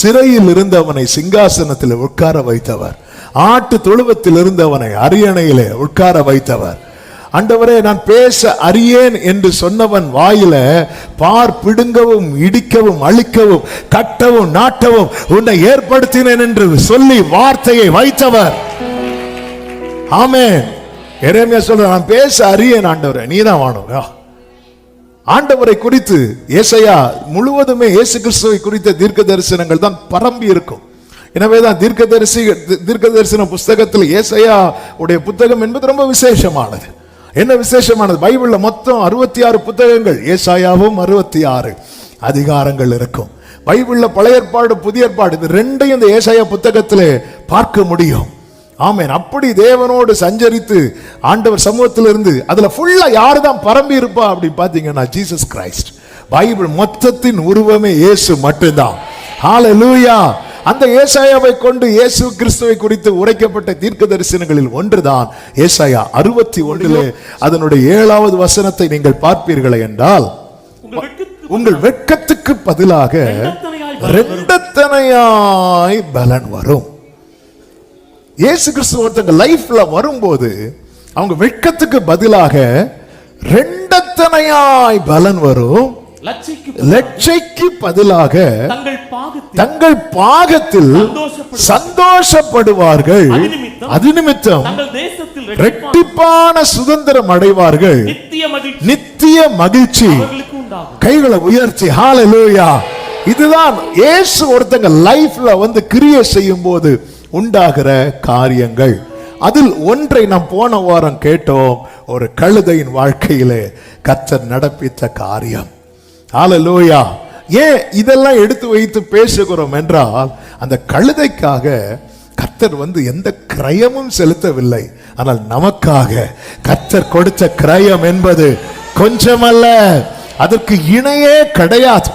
சிறையில் இருந்தவனை சிங்காசனத்தில் உட்கார வைத்தவர். ஆட்டு தொழுவத்தில் இருந்தவனை அரியணையிலே உட்கார வைத்தவர். அண்டவரே நான் பேச அறியேன் என்று சொன்னவன் வாயில பார் பிடுங்கவும் இடிக்கவும் அழிக்கவும் கட்டவும் நாட்டவும் உன்னை ஏற்படுத்தினேன் என்று சொல்லி வார்த்தையை வைத்தவர். ஆமே எரேமியா சொல்ற நான் பேச அறியேன் ஆண்டவரே நீதான் வாணும் ஆண்டவரை குறித்து ஏசையா முழுவதுமே இயேசு கிறிஸ்துவை குறித்த தீர்க்க தரிசனங்கள் தான் பரம்பி இருக்கும். எனவேதான் தீர்க்கதரிசி தீர்க்க தரிசன புஸ்தகத்தில் ஏசையா உடைய புத்தகம் என்பது ரொம்ப விசேஷமானது. என்ன விசேஷமானது? பைபிளில் மொத்தம் அறுபத்தி ஆறு புத்தகங்கள். ஏசாயாவும் அறுபத்தி ஆறு அதிகாரங்கள் இருக்கும். பைபிளில் பழைய ஏற்பாடு புதிய ஏற்பாடு இது ரெண்டையும் இந்த ஏசாயா புத்தகத்தில் பார்க்க முடியும். ஆமென். அப்படி தேவனோடு சஞ்சரித்து ஆண்டவர் சமூகத்தில் இருந்து அதுல ஃபுல்லா யாரு தான் பரம்பி இருப்பா அப்படி பாத்தீங்கன்னா ஜீசஸ் கிரைஸ்ட் பைபிள் மொத்தத்தின் உருவமே இயேசு மட்டும்தான். ஹalleluya அந்த ஏசாயாவை கொண்டு இயேசு கிறிஸ்துவை குறித்து உரைக்கப்பட்ட தீர்க்க தரிசனங்களில் ஒன்றுதான். ஏசாயா அறுபத்தி ஒன்றிலே அதனுடைய ஏழாவது வசனத்தை நீங்கள் பார்ப்பீர்களே என்றால் உங்கள் வெட்கத்துக்கு உங்கள் வெட்கத்துக்கு பதிலாக ரெண்டத்தனையாய் பலன் வரும். இயேசு கிறிஸ்து ஒருத்தங்க லைஃப்ல வரும்போது அவங்க வெட்கத்துக்கு பதிலாக ரெண்டத்தனையாய் பலன் வரும். லட்சிக்கு பதிலாக தங்கள் பாகத்தில் சந்தோஷப்படுவார்கள். அது நிமித்தம் ரெட்டிப்பான சுதந்திரம் அடைவார்கள். நித்திய மகிழ்ச்சி கைகளை உயர்த்தி ஹalleluya இதுதான் ஏசு ஒருத்தங்க லைஃப்ல வந்து கிரியை செய்யும் போது உண்டாகிற காரியங்கள். அதில் ஒன்றை நாம் போன வாரம் கேட்டோம் ஒரு கழுதையின் வாழ்க்கையிலே கச்சர் நடப்பித்த காரியம். ஆலலோயா ஏன் இதெல்லாம் எடுத்து வைத்து பேசுகிறோம் என்றால் அந்த கழுதைக்காக கர்த்தர் வந்து எந்த கிரயமும் செலுத்தவில்லை. ஆனால் நமக்காக கர்த்தர் கொடுத்த கிரயம் என்பது கொஞ்சமல்ல அதற்கு இணையே கிடையாது.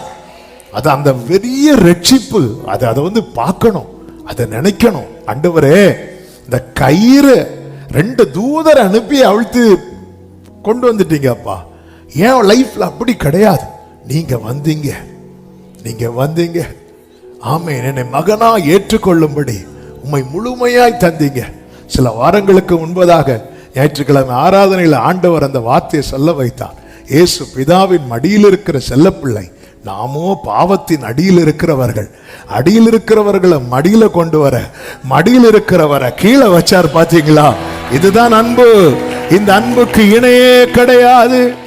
அது அந்த பெரிய ரட்சிப்பு. அது அதை வந்து பார்க்கணும். அதை நினைக்கணும். ஆண்டவரே இந்த கயிறு ரெண்டு தூதரை அனுப்பி அவிழ்த்து கொண்டு வந்துட்டீங்க அப்பா. ஏன் லைஃப்ல அப்படி கிடையாது. நீங்க வந்தீங்க. நீங்க வந்தீங்க. ஆமே என்னை மகனா ஏற்றுக்கொள்ளும்படி உம்மை முழுமையாய் தந்தீங்க. சில வாரங்களுக்கு முன்பதாக ஞாயிற்றுக்கிழமை ஆராதனையில் ஆண்டவர் அந்த வார்த்தையை சொல்ல வைத்தார். இயேசு பிதாவின் மடியில் இருக்கிற செல்லப்பிள்ளை. நாமோ பாவத்தின் அடியில் இருக்கிறவர்கள். அடியில் இருக்கிறவர்களை மடியில கொண்டு வர மடியில் இருக்கிறவரை கீழே வச்சார் பாத்தீங்களா? இதுதான் அன்பு. இந்த அன்புக்கு இணையே கிடையாது.